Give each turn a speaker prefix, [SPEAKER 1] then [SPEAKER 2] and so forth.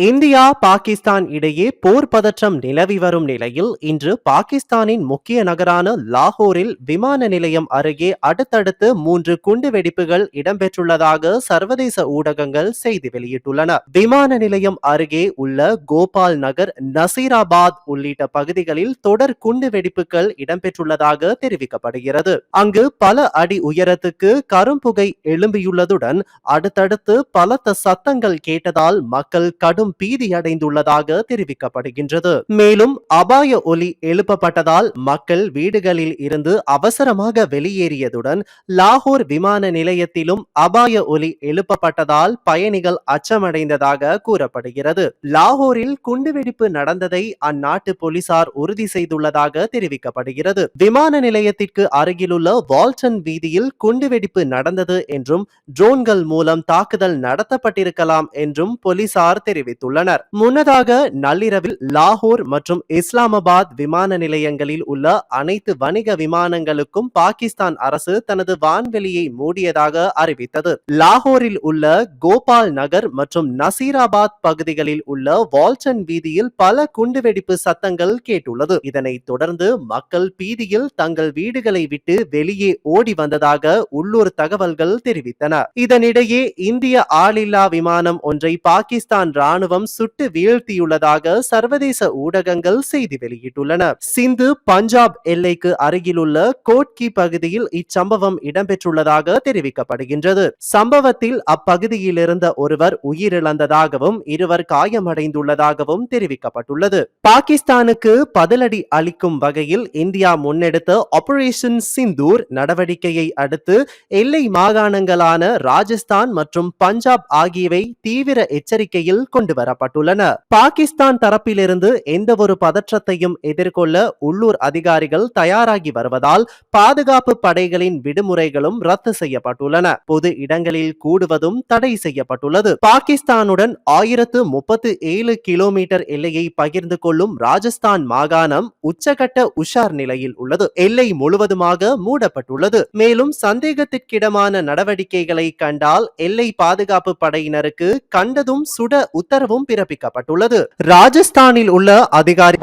[SPEAKER 1] India Pakistan இடையே போர் பதற்றம் நிலவி வரும் நிலையில் இன்று பாகிஸ்தானின் முக்கிய நகரான லாகூரில் விமான நிலையம் அருகே அடுத்தடுத்து மூன்று குண்டு வெடிப்புகள் இடம்பெற்றுள்ளதாக சர்வதேச ஊடகங்கள் செய்தி வெளியிட்டுள்ளன. விமான நிலையம் அருகே உள்ள கோபால் நகர் நசீராபாத் உள்ளிட்ட பகுதிகளில் தொடர் குண்டு வெடிப்புகள் இடம்பெற்றுள்ளதாக தெரிவிக்கப்படுகிறது. அங்கு பல அடி உயரத்துக்கு கரும்புகை எழும்பியுள்ளதுடன் அடுத்தடுத்து பலத்த சத்தங்கள் கேட்டதால் மக்கள் கடும் பீதி அடைந்துள்ளதாக தெரிவிக்கப்படுகின்றது. மேலும் அபாய ஒலி எழுப்பப்பட்டதால் மக்கள் வீடுகளில் இருந்து அவசரமாக வெளியேறியதுடன் லாகூர் விமான நிலையத்திலும் அபாய ஒலி எழுப்பப்பட்டதால் பயணிகள் அச்சமடைந்ததாக கூறப்படுகிறது. லாகூரில் குண்டுவெடிப்பு நடந்ததை அந்நாட்டு போலீசார் உறுதி செய்துள்ளதாக தெரிவிக்கப்படுகிறது. விமான நிலையத்திற்கு அருகிலுள்ள வால்டன் வீதியில் குண்டுவெடிப்பு நடந்தது என்றும் ட்ரோன்கள் மூலம் தாக்குதல் நடத்தப்பட்டிருக்கலாம் என்றும் போலீசார் தெரிவித்துள்ளனர். முன்னதாக நள்ளிரவில் லாகூர் மற்றும் இஸ்லாமாபாத் விமான நிலையங்களில் உள்ள அனைத்து வணிக விமானங்களுக்கும் பாகிஸ்தான் அரசு தனது வான்வெளியை மூடியதாக அறிவித்தது. லாகூரில் உள்ள கோபால் நகர் மற்றும் நசீராபாத் பகுதிகளில் உள்ள வால்டன் வீதியில் பல குண்டுவெடிப்பு சத்தங்கள் கேட்டுள்ளது. இதனைத் தொடர்ந்து மக்கள் பீதியில் தங்கள் வீடுகளை விட்டு வெளியே ஓடி வந்ததாக உள்ளூர் தகவல்கள் தெரிவித்தன. இதனிடையே இந்திய ஆளில்லா விமானம் ஒன்றை பாகிஸ்தான் ராணுவ ராணுவம் சுட்டு வீழ்த்தியுள்ளதாக சர்வதேச ஊடகங்கள் செய்தி வெளியிட்டுள்ளன. சிந்து பஞ்சாப் எல்லைக்கு அருகிலுள்ள கோட்கி பகுதியில் இச்சம்பவம் இடம்பெற்றுள்ளதாக தெரிவிக்கப்படுகின்றது. சம்பவத்தில் அப்பகுதியில் இருந்த ஒருவர் உயிரிழந்ததாகவும் இருவர் காயமடைந்துள்ளதாகவும் தெரிவிக்கப்பட்டுள்ளது. பாகிஸ்தானுக்கு பதிலடி அளிக்கும் வகையில் இந்தியா முன்னெடுத்த ஆபரேஷன் சிந்தூர் நடவடிக்கையை அடுத்து எல்லை மாகாணங்களான ராஜஸ்தான் மற்றும் பஞ்சாப் ஆகியவை தீவிர எச்சரிக்கையில் கொண்டு வரப்பட்டுள்ளன. பாகிஸ்தான் தரப்பிலிருந்து எந்த ஒரு பதற்றத்தையும் எதிர்கொள்ள உள்ளூர் அதிகாரிகள் தயாராகி வருவதால் பாதுகாப்பு படைகளின் விடுமுறைகளும் ரத்து செய்யப்பட்டுள்ளன. பொது இடங்களில் கூடுவதும் தடை செய்யப்பட்டுள்ளது. பாகிஸ்தானுடன் ஆயிரத்து முப்பத்து ஏழு கிலோமீட்டர் எல்லையை பகிர்ந்து கொள்ளும் ராஜஸ்தான் மாகாணம் உச்சகட்ட உஷார் நிலையில் உள்ளது. எல்லை முழுவதுமாக மூடப்பட்டுள்ளது. மேலும் சந்தேகத்திற்கிடமான நடவடிக்கைகளை கண்டால் எல்லை பாதுகாப்பு படையினருக்கு கண்டதும் சுட உத்தரவும் பிறப்பிக்கப்பட்டுள்ளது. ராஜஸ்தானில் உள்ள அதிகாரி